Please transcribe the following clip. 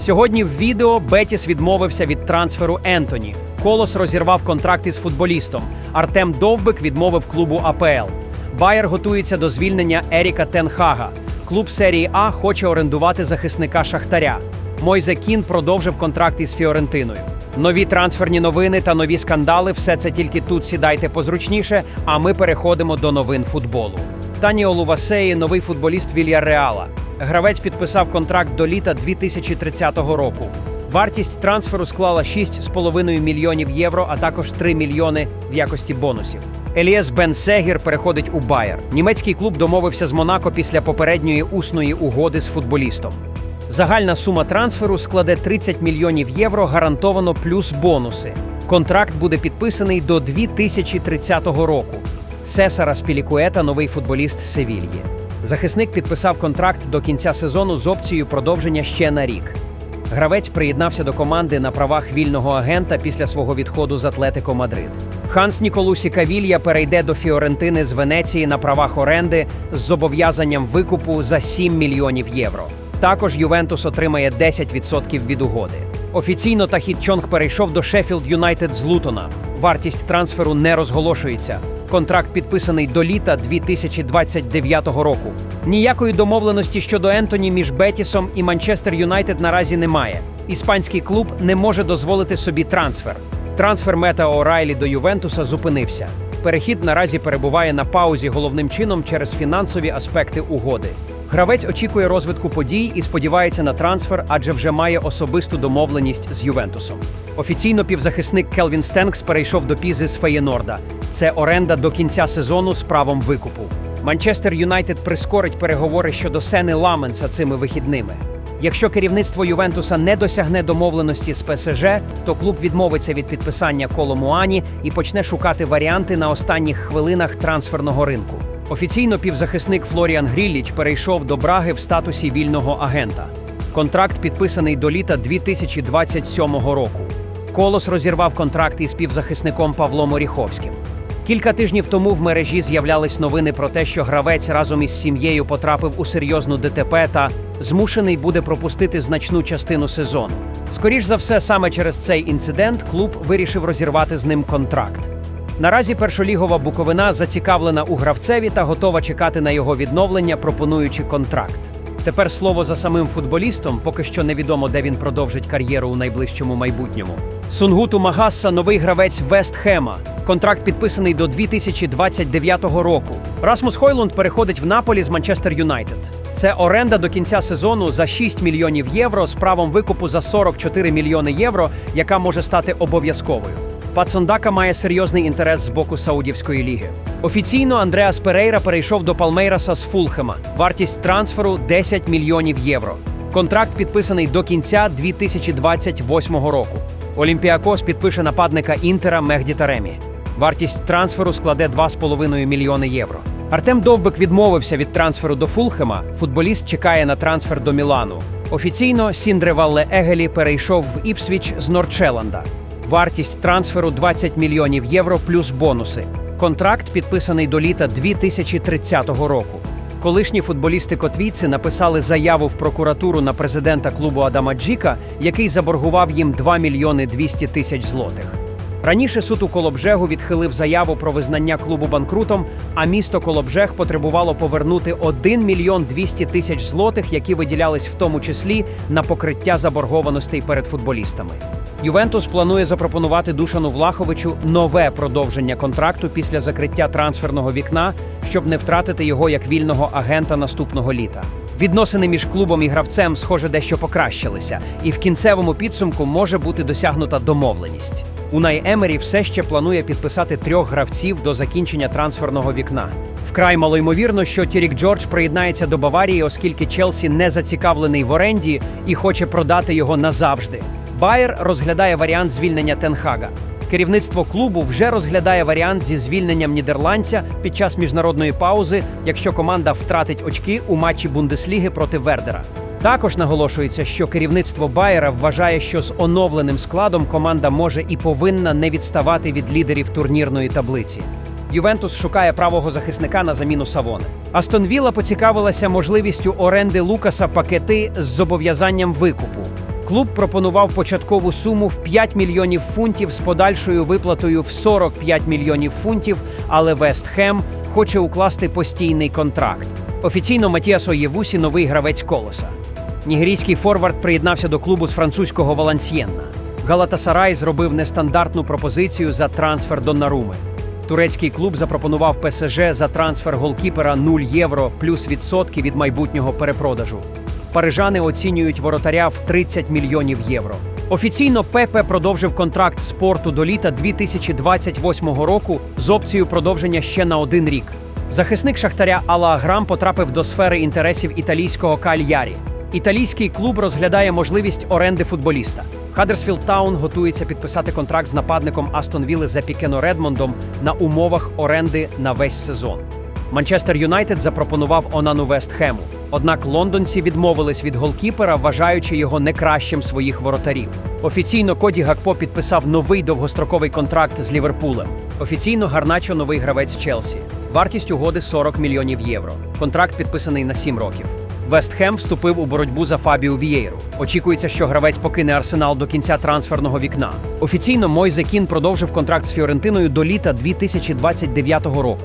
Сьогодні в відео Бетіс відмовився від трансферу Ентоні. Колос розірвав контракт із футболістом. Артем Довбик відмовив клубу АПЛ. Байер готується до звільнення Еріка Тенхага. Клуб серії А хоче орендувати захисника Шахтаря. Мойзе Кін продовжив контракт із Фіорентиною. Нові трансферні новини та нові скандали все це тільки тут сідайте позручніше. А ми переходимо до новин футболу. Таніо Лувасеї, новий футболіст Вільяреала. Гравець підписав контракт до літа 2030 року. Вартість трансферу склала 6,5 мільйонів євро, а також 3 мільйони в якості бонусів. Еліас Бен Сегір переходить у Байер. Німецький клуб домовився з Монако після попередньої усної угоди з футболістом. Загальна сума трансферу складе 30 мільйонів євро, гарантовано плюс бонуси. Контракт буде підписаний до 2030 року. Сесара Спілікуета, новий футболіст Севільї. Захисник підписав контракт до кінця сезону з опцією продовження ще на рік. Гравець приєднався до команди на правах вільного агента після свого відходу з Атлетико Мадрид. Ханс Ніколусі Кавілья перейде до Фіорентини з Венеції на правах оренди з зобов'язанням викупу за 7 мільйонів євро. Також Ювентус отримає 10% від угоди. Офіційно Тахіт Чонг перейшов до Шеффілд Юнайтед з Лутона. Вартість трансферу не розголошується. Контракт підписаний до літа 2029 року. Ніякої домовленості щодо Ентоні між Бетісом і Манчестер Юнайтед наразі немає. Іспанський клуб не може дозволити собі трансфер. Трансфер Мета Орайлі до Ювентуса зупинився. Перехід наразі перебуває на паузі головним чином через фінансові аспекти угоди. Гравець очікує розвитку подій і сподівається на трансфер, адже вже має особисту домовленість з Ювентусом. Офіційно півзахисник Келвін Стенкс перейшов до Пізи з Феєнорда. Це оренда до кінця сезону з правом викупу. Манчестер Юнайтед прискорить переговори щодо Сени Ламенса цими вихідними. Якщо керівництво Ювентуса не досягне домовленості з ПСЖ, то клуб відмовиться від підписання Коломуані і почне шукати варіанти на останніх хвилинах трансферного ринку. Офіційно півзахисник Флоріан Грілліч перейшов до Браги в статусі вільного агента. Контракт підписаний до літа 2027 року. Колос розірвав контракт із півзахисником Павлом Оріховським. Кілька тижнів тому в мережі з'являлись новини про те, що гравець разом із сім'єю потрапив у серйозну ДТП та змушений буде пропустити значну частину сезону. Скоріш за все, саме через цей інцидент клуб вирішив розірвати з ним контракт. Наразі першолігова Буковина зацікавлена у гравцеві та готова чекати на його відновлення, пропонуючи контракт. Тепер слово за самим футболістом, поки що невідомо, де він продовжить кар'єру у найближчому майбутньому. Сунгуту Магасса новий гравець Вест Хема. Контракт підписаний до 2029 року. Расмус Хойлунд переходить в Наполі з Манчестер Юнайтед. Це оренда до кінця сезону за 6 мільйонів євро з правом викупу за 44 мільйони євро, яка може стати обов'язковою. Пацондака має серйозний інтерес з боку Саудівської ліги. Офіційно Андреас Перейра перейшов до Палмейраса з Фулхема. Вартість трансферу 10 мільйонів євро. Контракт підписаний до кінця 2028 року. Олімпіакос підпише нападника Інтера Мехді Таремі. Вартість трансферу складе 2,5 мільйони євро. Артем Довбик відмовився від трансферу до Фулхема. Футболіст чекає на трансфер до Мілану. Офіційно Сіндре Валле Егелі перейшов в Іпсвіч з Норчеланда. Вартість трансферу 20 мільйонів євро плюс бонуси. Контракт підписаний до літа 2030 року. Колишні футболісти Котвійці написали заяву в прокуратуру на президента клубу Адама Джіка, який заборгував їм 2 мільйони 200 тисяч злотих. Раніше суд у Колобжегу відхилив заяву про визнання клубу банкрутом, а місто Колобжег потребувало повернути 1 мільйон 200 тисяч злотих, які виділялись в тому числі на покриття заборгованостей перед футболістами. Ювентус планує запропонувати Душану Влаховичу нове продовження контракту після закриття трансферного вікна, щоб не втратити його як вільного агента наступного літа. Відносини між клубом і гравцем, схоже, дещо покращилися, і в кінцевому підсумку може бути досягнута домовленість. Унай Емері все ще планує підписати трьох гравців до закінчення трансферного вікна. Вкрай малоймовірно, що Тірік Джордж приєднається до Баварії, оскільки Челсі не зацікавлений в оренді і хоче продати його назавжди. Байер розглядає варіант звільнення Тенхага. Керівництво клубу вже розглядає варіант зі звільненням нідерландця під час міжнародної паузи, якщо команда втратить очки у матчі Бундесліги проти Вердера. Також наголошується, що керівництво Байера вважає, що з оновленим складом команда може і повинна не відставати від лідерів турнірної таблиці. Ювентус шукає правого захисника на заміну Савони. Астон Вілла поцікавилася можливістю оренди Лукаса Пакети з зобов'язанням викупу. Клуб пропонував початкову суму в 5 мільйонів фунтів з подальшою виплатою в 45 мільйонів фунтів, але Вест Хем хоче укласти постійний контракт. Офіційно Матіасо Євусі новий гравець колоса. Нігерійський форвард приєднався до клубу з французького Валансьєнна. Галатасарай зробив нестандартну пропозицію за трансфер Доннаруми. Турецький клуб запропонував ПСЖ за трансфер голкіпера 0 євро плюс відсотки від майбутнього перепродажу. Парижани оцінюють воротаря в 30 мільйонів євро. Офіційно Пепе продовжив контракт спорту до літа 2028 року з опцією продовження ще на один рік. Захисник Шахтаря Алла Аграм потрапив до сфери інтересів італійського Кальярі. Італійський клуб розглядає можливість оренди футболіста. Хадерсфілд Таун готується підписати контракт з нападником Астон Вілли за Пікено Редмондом на умовах оренди на весь сезон. Манчестер Юнайтед запропонував Онану Вест Хему. Однак лондонці відмовились від голкіпера, вважаючи його не кращим своїх воротарів. Офіційно Коді Гакпо підписав новий довгостроковий контракт з Ліверпулем. Офіційно Гарначо новий гравець Челсі. Вартість угоди 40 мільйонів євро. Контракт підписаний на 7 років. Вест Хем вступив у боротьбу за Фабіо Вієру. Очікується, що гравець покине арсенал до кінця трансферного вікна. Офіційно Мойзе Кін продовжив контракт з Фіорентиною до літа 2029 року.